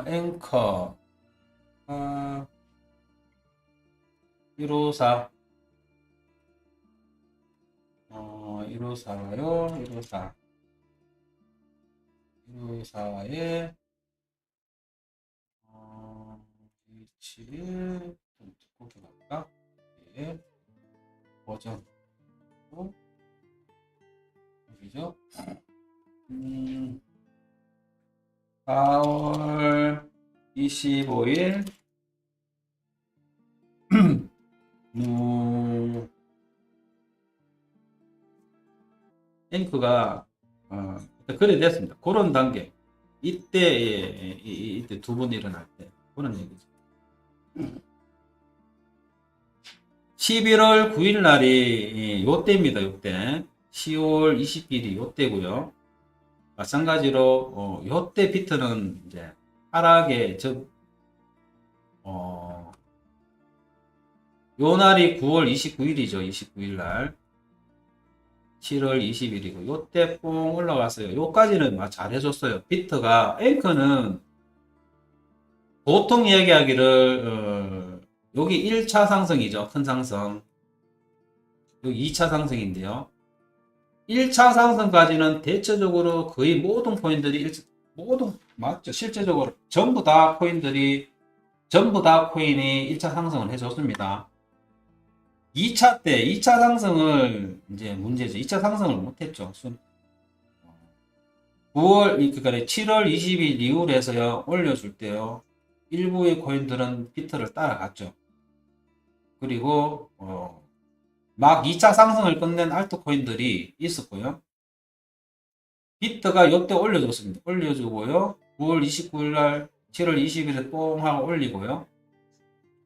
어, 앵커, 아, 154, 어, 154요, 154. 154에, 어, 271, 좀 두껍게 갈까? 예, 버전. 어? 여기죠? 음, 4월 25일, 음, 앵크가 어, 그래 됐습니다. 그런 단계. 이때 이때 두 번 일어날 때 그런 얘기죠. 11월 9일 날이 요때입니다. 요때 10월 20일이 요때고요. 마찬가지로 어, 요때 비트는 이제 하락의 즉 어, 요 날이 9월 29일이죠. 29일 날. 7월 20일이고 요때 뽕 올라갔어요. 요까지는 막 잘해줬어요. 비트가 앵커는 보통 이야기하기를 어, 여기 1차 상승이죠. 큰 상승. 여기 2차 상승인데요. 1차 상승까지는 대체적으로 거의 모든 코인들이 일- 모든 맞죠. 실제적으로 전부 다 코인들이 전부 다 코인이 1차 상승을 해줬습니다. 2차 때 2차 상승을 이제 문제죠. 2차 상승을 못했죠. 순- 9월 그러니까 7월 20일 이후에서요 올려줄 때요 일부의 코인들은 비트를 따라갔죠. 그리고 어, 막 2차 상승을 끝낸 알트 코인들이 있었고요. 비트가 요때 올려줬습니다. 올려주고요. 9월 29일 날 7월 20일에 뽕 하고 올리고요.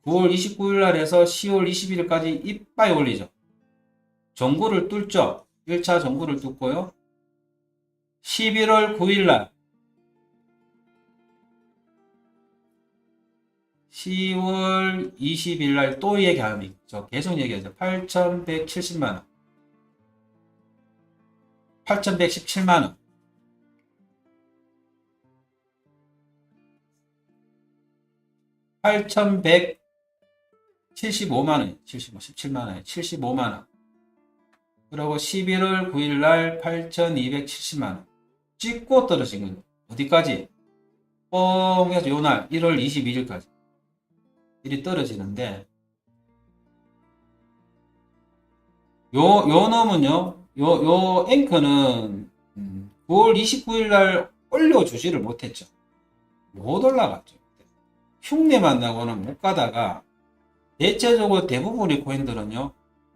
9월 29일 날에서 10월 21일까지 이빠이 올리죠. 정구를 뚫죠. 1차 정구를 뚫고요. 11월 9일 날 10월 20일 날 또 얘기하는 저 계속 얘기하죠. 8,170만 원. 8,117만 원. 8,175만 원, 75, 17만 원, 75만 원. 그리고 11월 9일 날 8,270만 원. 찍고 떨어진 거죠. 어디까지? 뻥 해서 요날 1월 22일까지. 일이 떨어지는데 요, 요 놈은요, 요, 요 앵커는 음, 9월 29일 날 올려주지를 못했죠. 못 올라갔죠. 흉내만 나고는 못 가다가 대체적으로 대부분의 코인들은요,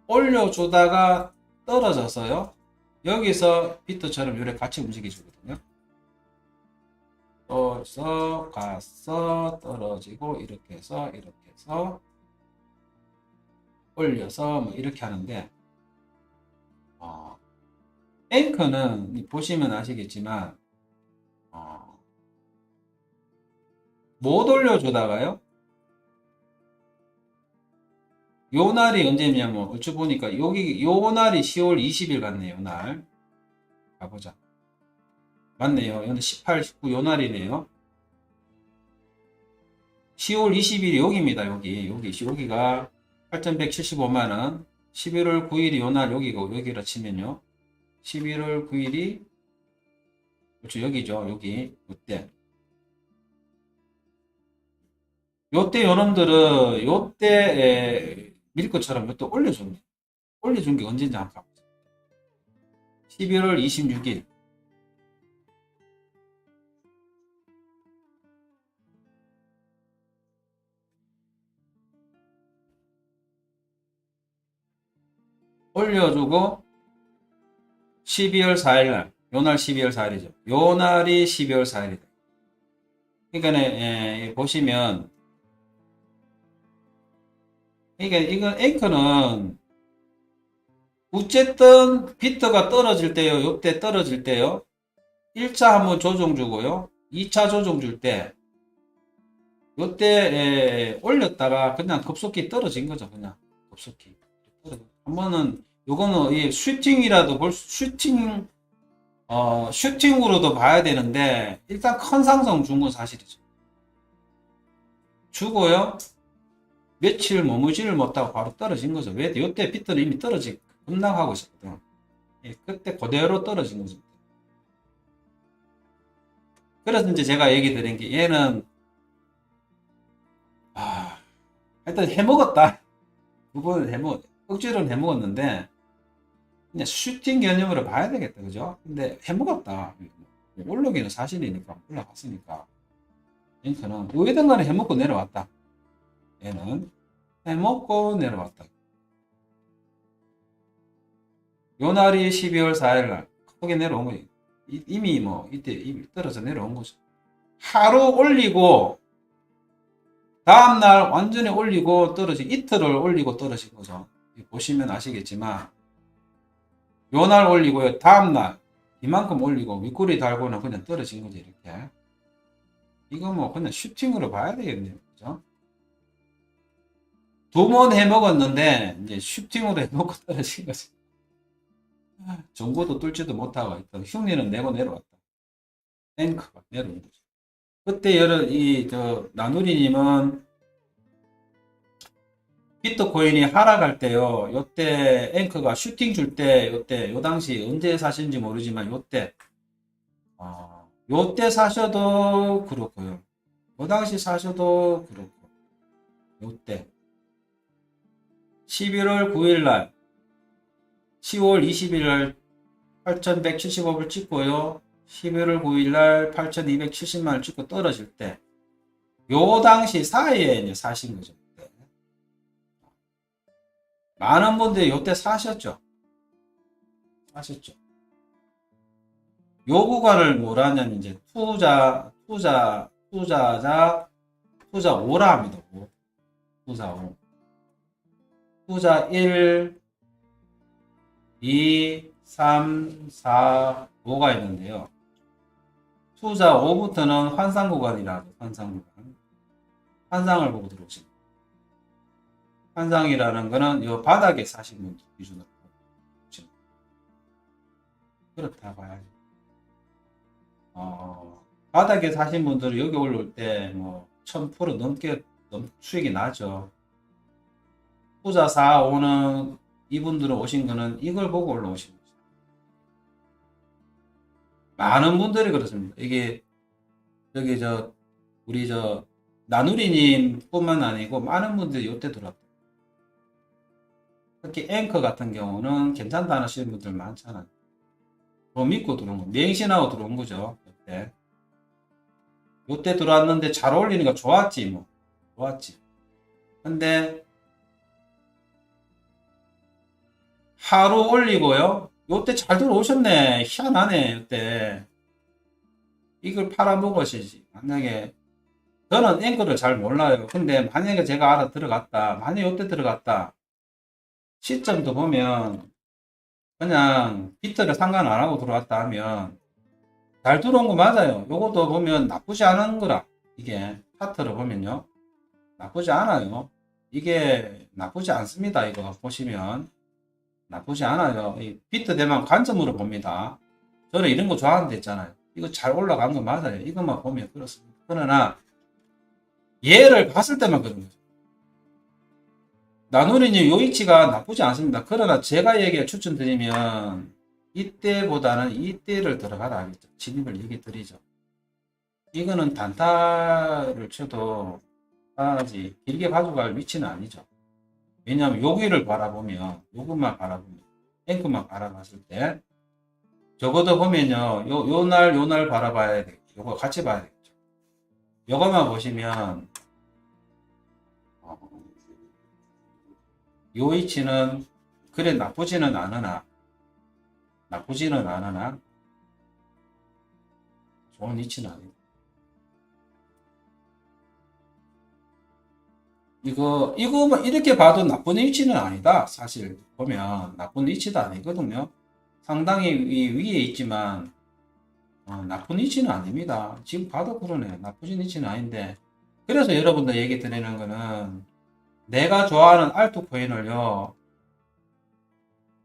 올려주다가 떨어져서요, 여기서 비트처럼 요래 같이 움직여주거든요. 떠서 갔어? 떨어지고 이렇게 해서 이렇게 해서 올려서 뭐 이렇게 하는데 어, 앵커는 보시면 아시겠지만 어, 못 올려주다가요? 요 날이 언제냐면 얼추 보니까 여기 요 날이 10월 20일 같네요 날. 가보자 맞네요. 오늘 18, 19 요 날이네요. 10월 20일이 여기입니다. 여기 여기 여기가 8,175만 원. 11월 9일이 요날 여기고 여기로 치면요. 11월 9일이 그렇죠 여기죠. 여기 요때 요때 요놈들은 요때 밀크처럼 요때 올려줍니다. 올려준 게 언제인지 한번 가보자. 11월 26일 올려주고 12월 4일 날 요 날 12월 4일이죠. 요 날이 12월 4일이다. 그러니까 예, 보시면 그러니까 이건 앵커는 어쨌든 비트가 떨어질 때요. 요때 떨어질 때요. 1차 한번 조정 주고요. 2차 조정 줄 때 요때 예, 올렸다가 그냥 급속히 떨어진 거죠. 그냥 급속히. 한 번은 요거는 이 슈팅이라도 볼 수- 슈팅 어 슈팅으로도 봐야 되는데 일단 큰 상승 준 건 사실이죠. 주고요. 며칠 머무지를 못하고 바로 떨어진 거죠. 왜? 이때 비트는 이미 떨어지, 급락하고 있었거든. 예, 그때 그대로 떨어진 거죠. 그래서 이제 제가 얘기 드린 게 얘는, 아, 하여튼 해먹었다. 그거는 해먹, 억지로는 해먹었는데, 그냥 슈팅 개념으로 봐야 되겠다. 그죠? 근데 해먹었다. 올라기는 사실이니까, 올라갔으니까. 앵커는, 어디든 간에 해먹고 내려왔다. 얘는 해먹고 내려왔다. 요 날이 12월 4일 날 크게 내려온 거예요. 이- 이미 뭐 이때 이미 떨어져 내려온 거죠. 하루 올리고 다음 날 완전히 올리고 떨어진 이틀을 올리고 떨어진 거죠. 보시면 아시겠지만 요 날 올리고요. 다음 날 이만큼 올리고 윗꼬리 달고는 그냥 떨어진 거죠. 이렇게. 이거 뭐 그냥 슈팅으로 봐야 되겠네요. 그죠? 두 번 해먹었는데 이제 슈팅으로 해먹고 떨어진 거지. 정보도 뚫지도 못하고 있던 흉리는 내고 내려왔다. 앵커가 내려온 거죠. 그때 여러 이 저 나누리님은 비트코인이 하락할 때요. 요때 앵커가 슈팅 줄 때 요때 요 당시 언제 사신지 모르지만 요때 어, 요때 사셔도 그렇고요. 요 당시 사셔도 그렇고 요때 11월 9일 날 10월 20일 날 8175불 찍고요. 11월 9일 날 8270만을 찍고 떨어질 때, 요 당시 사이에 사신 거죠. 많은 분들이 요때 사셨죠. 사셨죠. 요 구간을 뭐라냐면 이제 투자, 투자, 투자자, 투자 5라 합니다. 오. 투자 5. 투자 1, 2, 3, 4, 5가 있는데요. 투자 5부터는 환상 구간이라. 환상 구간. 환상을 보고 들어오십니다. 환상이라는 거는 이 바닥에 사신 분들 기준으로 그렇다 봐야죠. 어, 바닥에 사신 분들은 여기 올라올 때뭐 1000% 넘게 넘, 수익이 나죠. 투자 4, 5는 이분들은 오신 거는 이걸 보고 올라오신 거죠. 많은 분들이 그렇습니다. 이게 저기 저 우리 저 나누리님 뿐만 아니고 많은 분들이 요때 들어왔다. 특히 앵커 같은 경우는 괜찮다 하시는 분들 많잖아요. 더 믿고 들어온 거, 맹신하고 들어온 거죠. 요때. 요때 들어왔는데 잘 어울리니까 좋았지 뭐. 좋았지. 근데 하루 올리고요. 요때 잘 들어오셨네. 희한하네, 요때. 이걸 팔아먹으시지. 만약에, 저는 앵커를 잘 몰라요. 근데 만약에 제가 알아 들어갔다. 만약에 요때 들어갔다. 시점도 보면, 그냥 비트를 상관 안 하고 들어왔다 하면, 잘 들어온 거 맞아요. 요것도 보면 나쁘지 않은 거라. 이게, 차트를 보면요. 나쁘지 않아요. 이게 나쁘지 않습니다. 이거 보시면. 나쁘지 않아요. 이 비트 대만 관점으로 봅니다. 저는 이런 거 좋아하는 데 있잖아요. 이거 잘 올라간 거 맞아요. 이것만 보면 그렇습니다. 그러나 얘를 봤을 때만 그런 거죠. 나누리님 요 위치가 나쁘지 않습니다. 그러나 제가 얘기를 추천드리면 이때보다는 이때를 들어가라 하겠죠. 진입을 얘기 드리죠. 이거는 단타를 쳐도 아직 길게 가져갈 위치는 아니죠. 왜냐하면 여기를 바라보면 요것만 바라보면 앵크만 바라봤을 때 적어도 보면요 요요날요 날 바라봐야 되겠죠 요거 같이 봐야 되겠죠 요거만 보시면 요 위치는 그래 나쁘지는 않으나 나쁘지는 않으나 좋은 위치는 아니다 이거 이거만 이렇게 봐도 나쁜 위치는 아니다. 사실 보면 나쁜 위치도 아니거든요. 상당히 위, 위에 있지만 어, 나쁜 위치는 아닙니다. 지금 봐도 그러네. 나쁘진 위치는 아닌데 그래서 여러분들 얘기 드리는 거는 내가 좋아하는 알트 코인을요.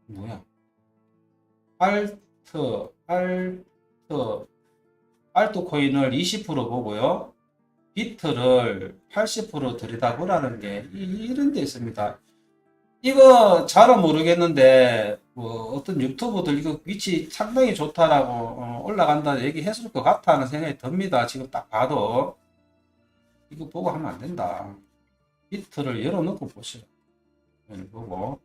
뭐야? 알트 알트 알트 코인을 20% 보고요. 비트를 80% 들여다보라는 게 이- 이런 데 있습니다. 이거 잘은 모르겠는데 뭐 어떤 유튜브들 이거 위치 상당히 좋다라고 어, 올라간다 얘기했을 것 같아 하는 생각이 듭니다. 지금 딱 봐도 이거 보고 하면 안 된다. 비트를 열어놓고 보시라. 보고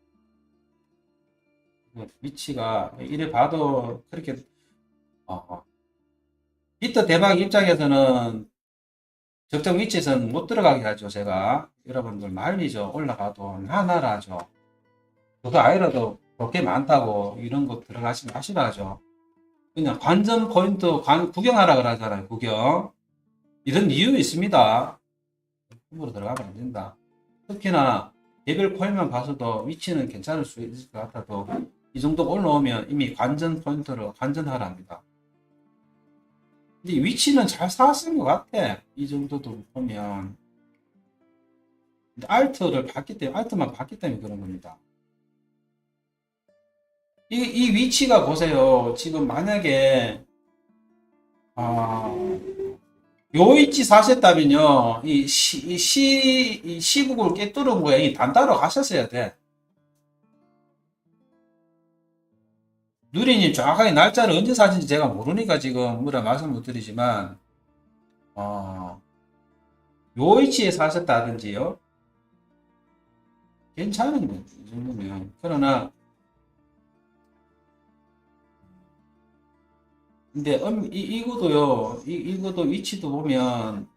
위치가 이래 봐도 그렇게 어, 비트 대박 입장에서는 적정 위치에서는 못 들어가게 하죠, 제가. 여러분들 말리죠. 올라가도 나나라죠. 그거 아니라도 볼게 많다고 이런 거 들어가시면 하시라 하죠. 그냥 관전 포인트 관, 구경하라 그러잖아요, 구경. 이런 이유 있습니다. 함부로 들어가면 안 된다. 특히나 개별 코인만 봐서도 위치는 괜찮을 수 있을 것 같아도 이 정도 올라오면 이미 관전 포인트로 관전하라 합니다. 근데 위치는 잘 쌓았은 것 같아. 이 정도도 보면. 근데 알트를 봤기 때문에, 알트만 봤기 때문에 그런 겁니다. 이, 이 위치가 보세요. 지금 만약에, 아, 요 위치 사셨다면요, 이 시, 이 시, 이 시국을 깨뚫은 거에 이 단타로 가셨어야 돼. 누리님 정확하게 날짜를 언제 사신지 제가 모르니까 지금 뭐라 말씀 못 드리지만 어, 요 위치에 사셨다든지요. 괜찮은 거죠 이 정도면. 그러나 근데 음, 이, 이거도요 이, 이것도 위치도 보면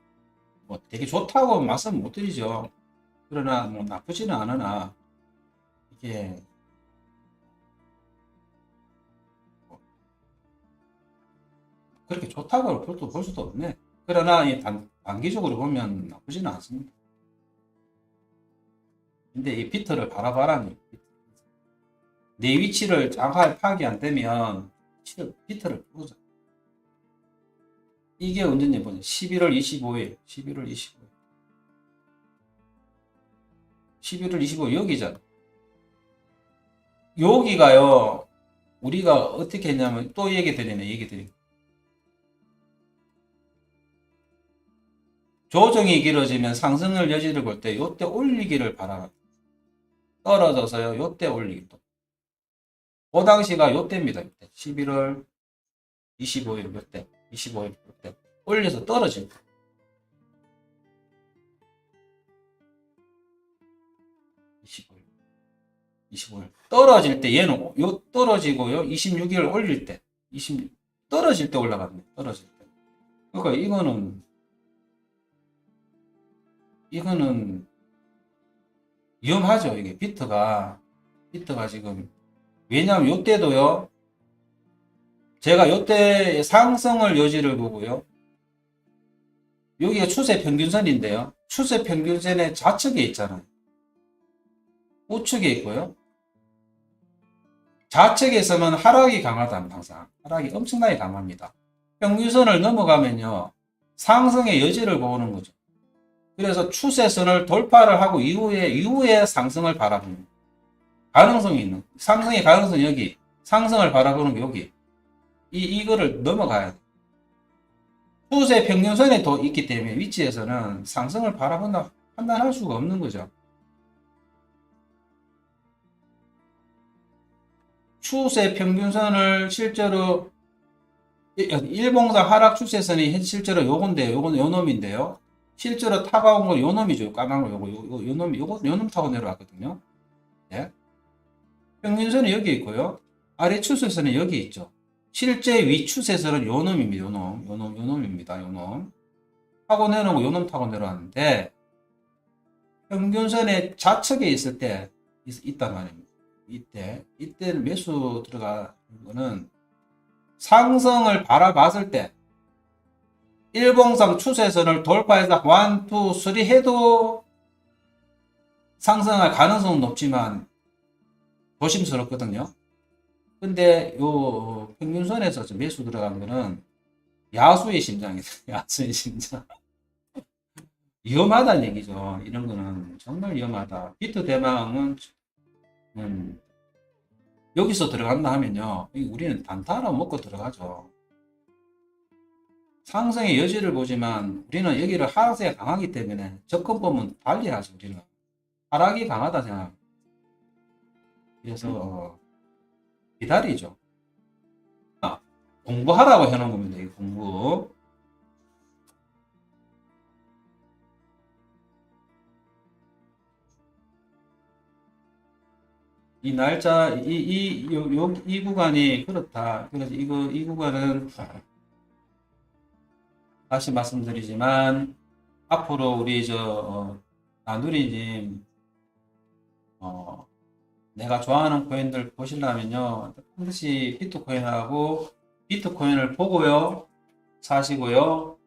뭐 되게 좋다고 말씀 못 드리죠 그러나 뭐 나쁘지는 않으나 이게 그렇게 좋다고 볼, 볼 수도 없네. 그러나 이 단, 단기적으로 보면 나쁘지는 않습니다. 근데 이 비트를 바라바라니 내 위치를 정확하게 파악이 안 되면 비트를 보자. 이게 언제냐 보자. 11월 25일, 11월 25일. 11월 25일 여기잖아. 여기가요. 우리가 어떻게 했냐면 또 얘기 드리네, 얘기 드리네. 조정이 길어지면 상승을 여지를 볼 때 요때 올리기를 바라 떨어져서요 요때 올리기 또. 그 당시가 요때입니다 요때 11월 25일 요때 25일 요때 올려서. 25일 25일 떨어질 때 얘는 요 떨어지고요 26일 올릴 때 26, 떨어질 때 올라갔네 떨어질 때 그러니까 이거는 이거는 위험하죠. 이게 비트가 비트가 지금 왜냐하면 요때도요. 제가 요때 상승을 여지를 보고요. 여기가 추세 평균선인데요. 추세 평균선의 좌측에 있잖아요. 우측에 있고요. 좌측에서는 하락이 강하다 항상 하락이 엄청나게 강합니다. 평균선을 넘어가면요. 상승의 여지를 보는 거죠. 그래서 추세선을 돌파를 하고 이후에 이후에 상승을 바라보는 가능성이 있는 상승의 가능성 여기 상승을 바라보는 게 여기 이 이거를 넘어가야 돼. 추세 평균선에 더 있기 때문에 위치에서는 상승을 바라본다 판단할 수가 없는 거죠. 추세 평균선을 실제로 일봉상 하락 추세선이 실제로 요건데요. 요건 요 놈인데요. 실제로 타가온 거 요놈이죠. 까만 거 요거 요거 요놈 요거 요놈 타고 내려왔거든요. 예. 평균선이 여기 있고요. 아래 추세선은 여기 있죠. 실제 위 추세선은 요 놈입니다. 요 놈 요 놈 요 놈입니다. 요 놈 타고 내려오고 요 놈 타고 내려왔는데 평균선의 좌측에 있을 때 있, 있단 말입니다. 이때 이때는 매수 들어가는 거는 상승을 바라봤을 때 일봉상 추세선을 돌파해서 1, 2, 3 해도 상승할 가능성은 높지만 조심스럽거든요. 근데 요 평균선에서 저 매수 들어간 거는 야수의 심장이다. 야수의 심장. 위험하다는 얘기죠. 이런 거는 정말 위험하다. 비트 대망은 음, 여기서 들어간다 하면요. 우리는 단타로 먹고 들어가죠. 상승의 여지를 보지만 우리는 여기를 하락세가 강하기 때문에 접근법은 달리 하죠 우리는 하락이 강하다 생각 그래서 어, 기다리죠. 아, 공부하라고 해놓은 겁니다 이 공부. 이 날짜 이이이 요, 요, 이 구간이 그렇다. 그래서 이거 이 구간은 다시 말씀드리지만 앞으로 우리 저 어, 나누리님 어, 내가 좋아하는 코인들 보시려면요 반드시 비트코인하고 비트코인을 보고요 사시고요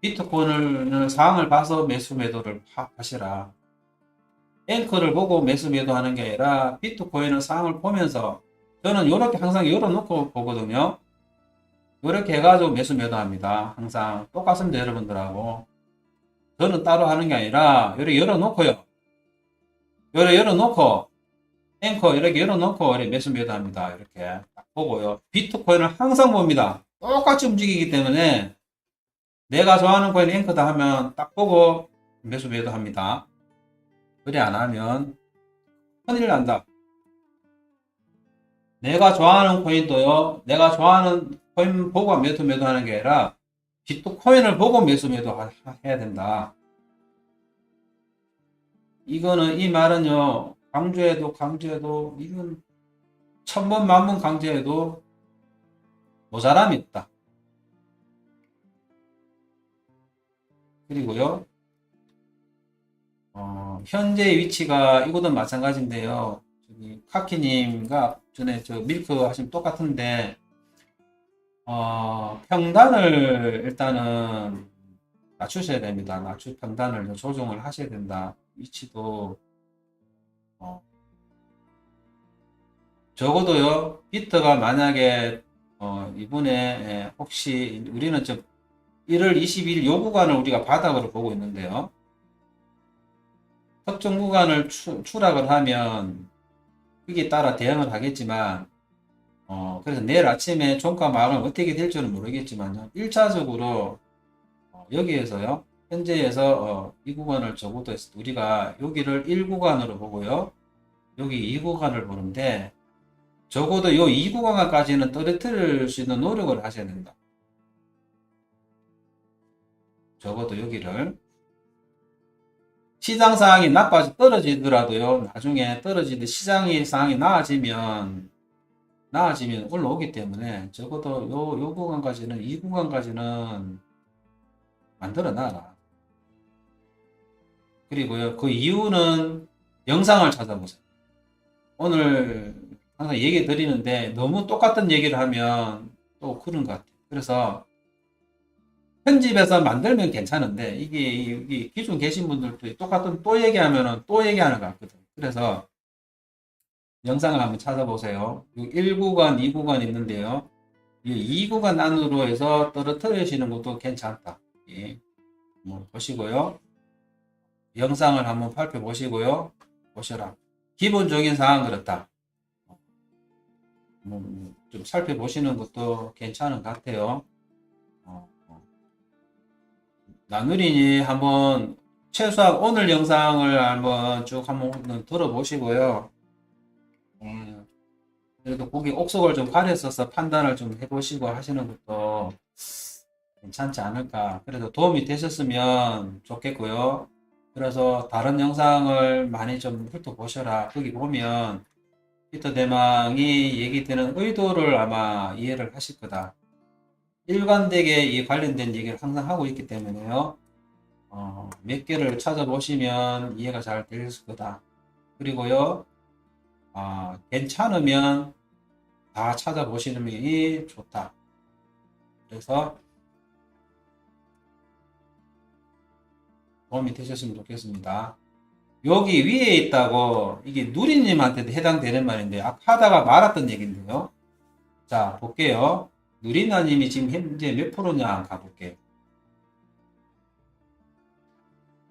비트코인을 상황을 봐서 매수 매도를 하- 하시라 앵커를 보고 매수 매도하는 게 아니라 비트코인은 상황을 보면서 저는 이렇게 항상 열어놓고 보거든요 이렇게 해가지고 매수 매도합니다. 항상 똑같습니다, 여러분들하고. 저는 따로 하는 게 아니라, 이렇게 열어놓고요. 이렇게 열어놓고, 앵커 이렇게 열어놓고, 매수 매도합니다. 이렇게 딱 보고요. 비트코인을 항상 봅니다. 똑같이 움직이기 때문에, 내가 좋아하는 코인 앵커다 하면 딱 보고 매수 매도합니다. 그래 안 하면, 큰일 난다. 내가 좋아하는 코인도요, 내가 좋아하는 코인 보고 매수 매도하는 게 아니라 비트코인을 보고 매수 매도 하- 해야 된다. 이거는 이 말은요 강조해도 강조해도 이건 천번 만번 강조해도 모자람이 없다. 그리고요 어, 현재 위치가 이것도 마찬가지인데요. 저기 카키님과 전에 저 밀크 하시면 똑같은데 어, 평단을 일단은 낮추셔야 됩니다. 낮추 평단을 조정을 하셔야 된다. 위치도 어, 적어도요 비트가 만약에 어, 이번에 예, 혹시 우리는 저 1월 20일 요 구간을 우리가 바닥으로 보고 있는데요. 특정 구간을 추, 추락을 하면 그게 따라 대응을 하겠지만 어, 그래서 내일 아침에 종가 마감을 어떻게 될지는 모르겠지만요. 1차적으로 어, 여기에서요. 현재에서 어, 이 구간을 적어도 우리가 여기를 1구간으로 보고요. 여기 2구간을 보는데 적어도 요 2구간까지는 떨어뜨릴 수 있는 노력을 하셔야 된다. 적어도 여기를 시장 상황이 나빠져 떨어지더라도요. 나중에 떨어지듯 시장의 상황이 나아지면 나아지면 올라오기 때문에 적어도 요, 요 구간까지는 이 구간까지는 만들어 놔라. 그리고요, 그 이유는 영상을 찾아보세요. 오늘 항상 얘기 드리는데 너무 똑같은 얘기를 하면 또 그런 것 같아요. 그래서 편집해서 만들면 괜찮은데 이게, 기존 계신 분들도 똑같은 또 얘기하면은 또 얘기하는 것 같거든. 그래서 영상을 한번 찾아보세요. 1구간, 2구간 있는데요. 이 2구간 안으로 해서 떨어뜨리시는 것도 괜찮다. 예. 뭐 보시고요. 영상을 한번 살펴보시고요. 보셔라. 기본적인 상황 그렇다. 뭐, 뭐좀 살펴보시는 것도 괜찮은 것 같아요. 어, 어. 나누리니 한번 최소한 오늘 영상을 한번 쭉 한번 들어보시고요. 음, 그래도 고기 옥석을 좀 가렸어서 판단을 좀 해보시고 하시는 것도 괜찮지 않을까. 그래도 도움이 되셨으면 좋겠고요. 그래서 다른 영상을 많이 좀 훑어보셔라. 거기 보면 피터 대망이 얘기되는 의도를 아마 이해를 하실 거다. 일관되게 이 관련된 얘기를 항상 하고 있기 때문에요. 어, 몇 개를 찾아보시면 이해가 잘 될 거다. 그리고요, 아, 괜찮으면 다 찾아보시는 게 좋다. 그래서 도움이 되셨으면 좋겠습니다. 여기 위에 있다고 이게 누리님한테도 해당되는 말인데 아까 하다가 말았던 얘기인데요. 자 볼게요. 누리나님이 지금 현재 몇 프로냐 가볼게요.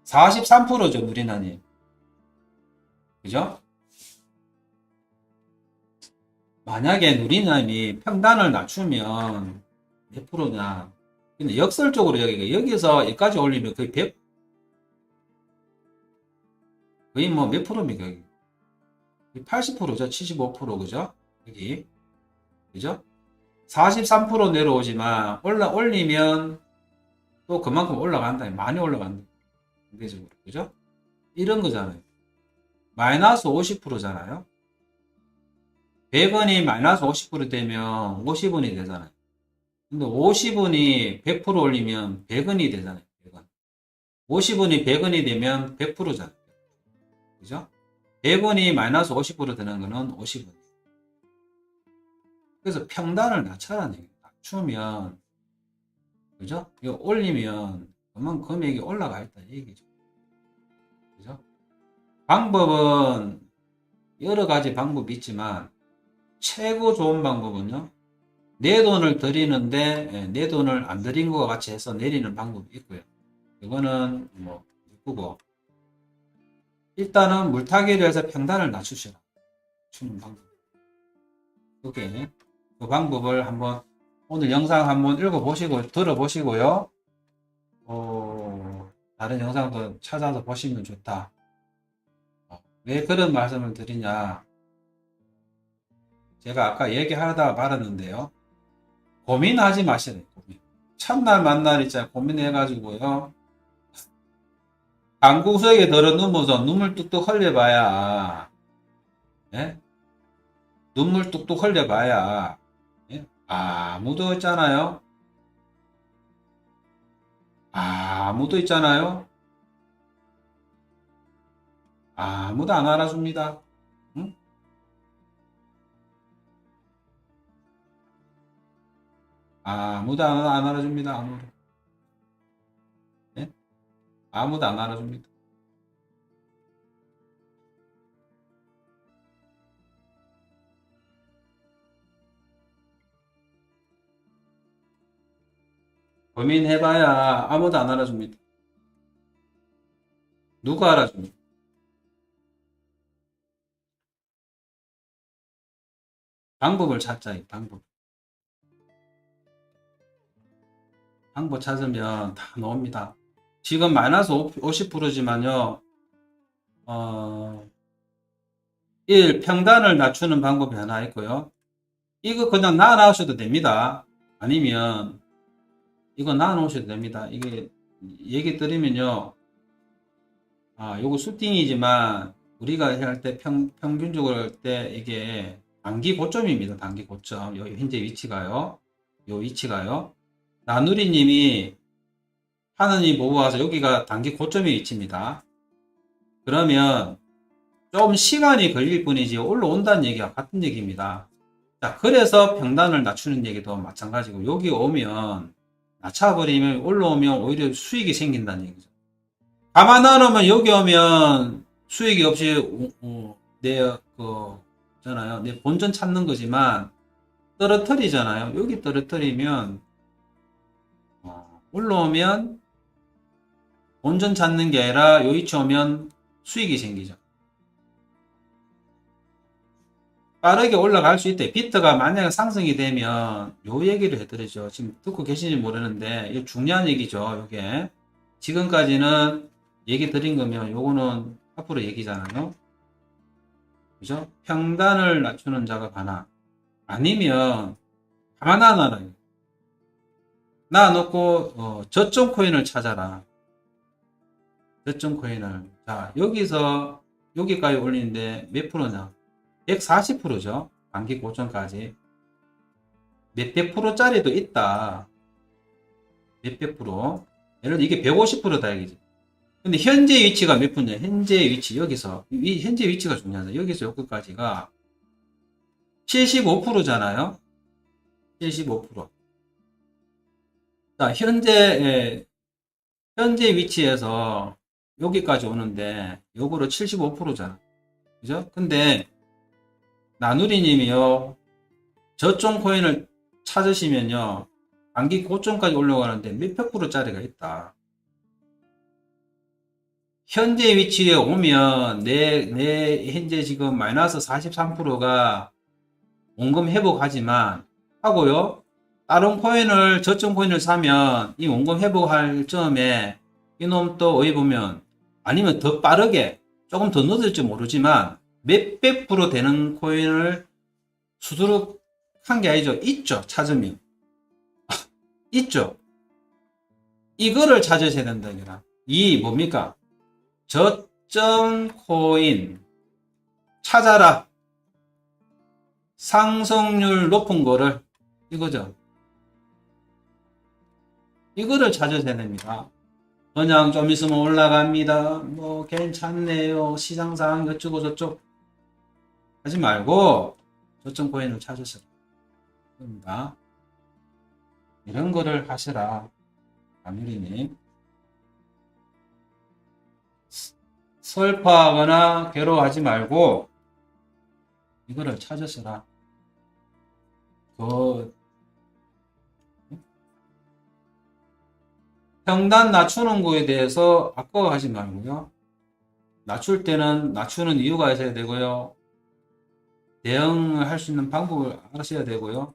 43%죠 누리나님. 그죠? 만약에 누리남이 평단을 낮추면 몇 프로냐? 근데 역설적으로 여기가 여기서 여기까지 올리면 거의 100 거의 뭐 몇 프로입니까 여기? 80%죠? 75% 그죠? 여기. 그죠? 43% 내려오지만 올라 올리면 또 그만큼 올라간다. 많이 올라간다. 상대적으로. 그죠? 이런 거잖아요. 마이너스 50%잖아요. 100원이 마이너스 50% 되면 50원이 되잖아요. 근데 50원이 100% 올리면 100원이 되잖아요. 100원. 50원이 100원이 되면 100%잖아요. 그죠? 100원이 마이너스 50% 되는 거는 50원. 그래서 평단을 낮춰라는 얘기예요. 낮추면, 그죠? 이거 올리면 그만 금액이 올라가 있다 얘기죠. 그죠? 방법은 여러 가지 방법이 있지만 최고 좋은 방법은요. 내 돈을 들이는데 예, 내 돈을 안 들인 것과 같이 해서 내리는 방법이 있고요. 이거는 뭐 있고 일단은 물타기를 해서 평단을 낮추시라. 주는 방법. 이렇게 그 방법을 한번 오늘 영상 한번 읽어보시고 들어보시고요. 어, 다른 영상도 찾아서 보시면 좋다. 어, 왜 그런 말씀을 드리냐? 제가 아까 얘기하다가 말았는데요. 고민하지 마시래 고민. 첫날 만날 있잖아요. 고민해가지고요. 방구석에 들어 누워서 눈물 뚝뚝 흘려봐야, 예? 눈물 뚝뚝 흘려봐야, 예? 아무도 있잖아요. 아무도 있잖아요. 아무도 안 알아줍니다. 응? 아무도 안, 안 알아줍니다. 아무도. 예? 아무도 안 알아줍니다. 고민해봐야 아무도 안 알아줍니다. 누가 알아줍니까? 방법을 찾자, 이 방법. 방법 찾으면 다 나옵니다. 지금 마이너스 50%지만요, 어, 1. 평단을 낮추는 방법이 하나 있고요. 이거 그냥 놔 놓으셔도 됩니다. 아니면, 이거 놔 놓으셔도 됩니다. 이게, 얘기 드리면요, 아, 요거 수팅이지만, 우리가 할 때 평, 평균적으로 할 때 이게 단기 고점입니다. 단기 고점. 요 현재 위치가요. 요 위치가요. 나누리 님이 보고 와서 여기가 단기 고점의 위치입니다. 그러면 좀 시간이 걸릴 뿐이지 올라온다는 얘기와 같은 얘기입니다. 자, 그래서 평단을 낮추는 얘기도 마찬가지고 여기 오면 낮춰버리면 올라오면 오히려 수익이 생긴다는 얘기죠. 가만 놔놓으면 여기 오면 수익이 없이 어, 어, 내, 그, 잖아요. 내 본전 찾는 거지만 떨어뜨리잖아요. 여기 떨어뜨리면 어, 올라오면 본전 찾는 게 아니라 요 위치 오면 수익이 생기죠. 빠르게 올라갈 수 있대. 비트가 만약에 상승이 되면 요 얘기를 해드리죠. 지금 듣고 계신지 모르는데 이게 중요한 얘기죠. 요게 지금까지는 얘기 드린 거면 요거는 앞으로 얘기잖아요. 그죠? 평단을 낮추는 작업 하나 아니면 안 알아요. 놔놓고 어, 저점 코인을 찾아라. 저점 코인을 자 여기서 여기까지 올리는데 몇 프로냐? 140%죠. 단기 고점까지 몇백 프로짜리도 있다. 몇백 프로. 예를 들어 이게 150%다 이기지. 근데 현재 위치가 몇 분이냐? 현재 위치 여기서 위, 현재 위치가 중요하다. 여기서 여기까지가 75%잖아요. 75%. 자, 현재, 예, 현재 위치에서 여기까지 오는데, 요거로 75%잖아. 그죠? 근데, 나누리 님이요, 저점 코인을 찾으시면요, 단기 고점까지 올라가는데 몇백 프로짜리가 있다. 현재 위치에 오면, 내, 내, 현재 지금 마이너스 43%가 원금 회복하지만, 하고요, 다른 코인을 저점 코인을 사면 이 원금 회복할 점에 이놈 또 어디 보면 아니면 더 빠르게 조금 더 늦을지 모르지만 몇백 프로 되는 코인을 수두룩 한 게 아니죠. 있죠. 찾으면. 있죠. 이거를 찾으셔야 된다. 이거라. 이 뭡니까? 저점 코인 찾아라. 상승률 높은 거를 이거죠. 이거를 찾으셔야 됩니다. 그냥 좀 있으면 올라갑니다. 뭐 괜찮네요. 시장 상황 어쩌고 저쩌고 하지 말고 저점 코인을 찾으시라. 겁니다. 이런 거를 하시라. 아무리님. 슬퍼하거나 괴로워하지 말고 이거를 찾으시라. 그 평단 낮추는 거에 대해서 아까워하지 말고요. 낮출 때는 낮추는 이유가 있어야 되고요. 대응을 할 수 있는 방법을 알아셔야 되고요.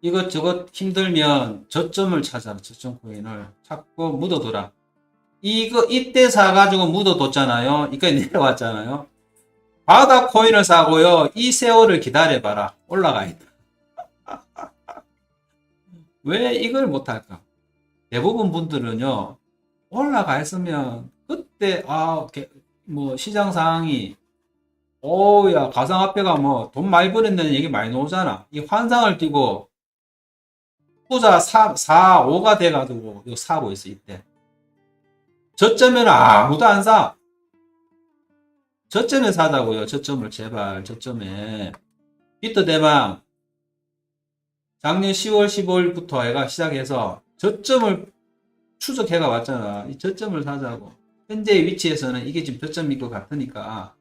이것저것 힘들면 저점을 찾아라. 저점 코인을 찾고 묻어둬라. 이거 이때 사가지고 묻어뒀잖아요. 이까지 내려왔잖아요. 바닥 코인을 사고요. 이 세월을 기다려봐라. 올라가 있다. 왜 이걸 못할까? 대부분 분들은요, 올라가 있으면, 그때, 아, 게- 뭐, 시장 상황이, 오, 야, 가상화폐가 뭐, 돈 많이 벌었다는 얘기 많이 나오잖아. 이 환상을 띠고, 후자 4, 4, 5가 돼가지고, 이거 사고 있어, 이때. 저점에는 아무도 안 사. 저점에 사자고요, 저점을, 제발, 저점에. 비트 대망, 작년 10월, 15일부터 애가 시작해서 저점을 추적해가 왔잖아. 이 저점을 사자고. 현재의 위치에서는 이게 지금 저점일 것 같으니까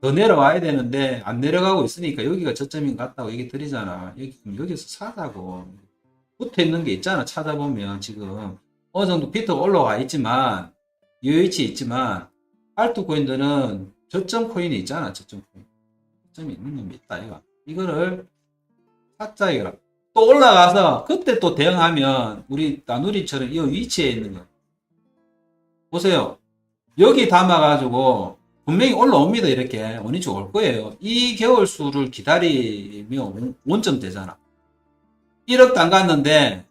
더 내려와야 되는데 안 내려가고 있으니까 여기가 저점인 것 같다고 얘기 드리잖아. 여기, 여기서 사자고. 붙어 있는 게 있잖아. 찾아보면 지금 어느 정도 비트가 올라와 있지만 이 위치에 있지만 알트 코인들은 저점 코인이 있잖아. 저점 코인. 저점이 있는 놈이 있다. 이거. 이거를 사자 이거라. 또 올라가서 그때 또 대응하면 우리 나누리처럼 이 위치에 있는 거. 보세요. 여기 담아가지고 분명히 올라옵니다 이렇게. 원위치 올 거예요. 이 개월수를 기다리면 원점 되잖아. 1억도 안 갔는데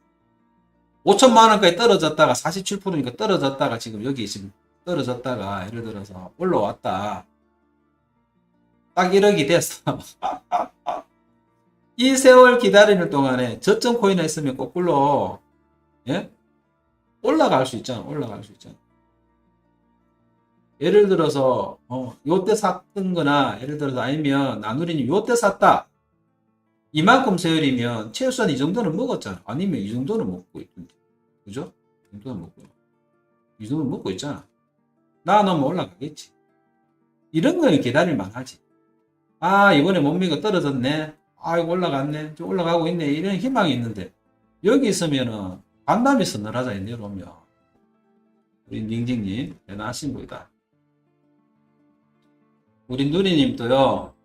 5천만 원까지 떨어졌다가 47%니까 떨어졌다가 지금 여기 지금 떨어졌다가 예를 들어서 올라왔다. 딱 1억이 됐어 이 세월 기다리는 동안에 저점 코인 했으면 거꾸로 예? 올라갈 수 있잖아. 올라갈 수 있잖아. 예를 들어서 어, 요때 샀던 거나 예를 들어서 아니면 나누리님 요때 샀다. 이만큼 세월이면 최소한 이 정도는 먹었잖아. 아니면 이 정도는 먹고 있던데. 그죠? 이 정도는 먹고. 이 정도는 먹고 있잖아. 나눠면 올라가겠지. 이런 거는 기다릴 만하지. 아, 이번에 몸무게가 떨어졌네. 아이고 올라갔네. 좀 올라가고 있네. 이런 희망이 있는데 여기 있으면은 반담이 서늘하잖아요 내려오면. 우리 닝징님 대단하신 분이다. 우리 누리님도요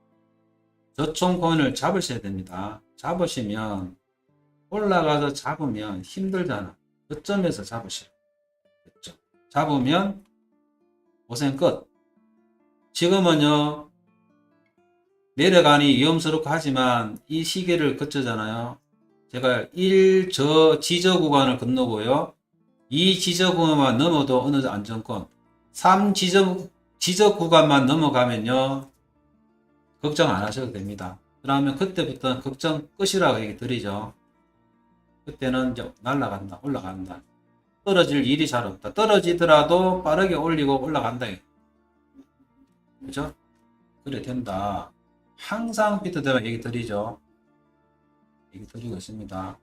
저총코인을 잡으셔야 됩니다. 잡으시면 올라가서 잡으면 힘들잖아. 저점에서 잡으시라 그죠. 잡으면 고생 끝. 지금은요 내려가니 위험스럽고 하지만 이 시계를 거쳐잖아요. 제가 1 저 지저 구간을 건너고요. 2 지저 구간만 넘어도 어느 안정권. 3 지저 지저 구간만 넘어가면요. 걱정 안 하셔도 됩니다. 그러면 그때부터 걱정 끝이라고 얘기 드리죠. 그때는 이제 날아간다, 올라간다. 떨어질 일이 잘 없다. 떨어지더라도 빠르게 올리고 올라간다. 그죠? 그래 된다. 항상 대만 얘기 드리죠. 얘기 드리고 있습니다.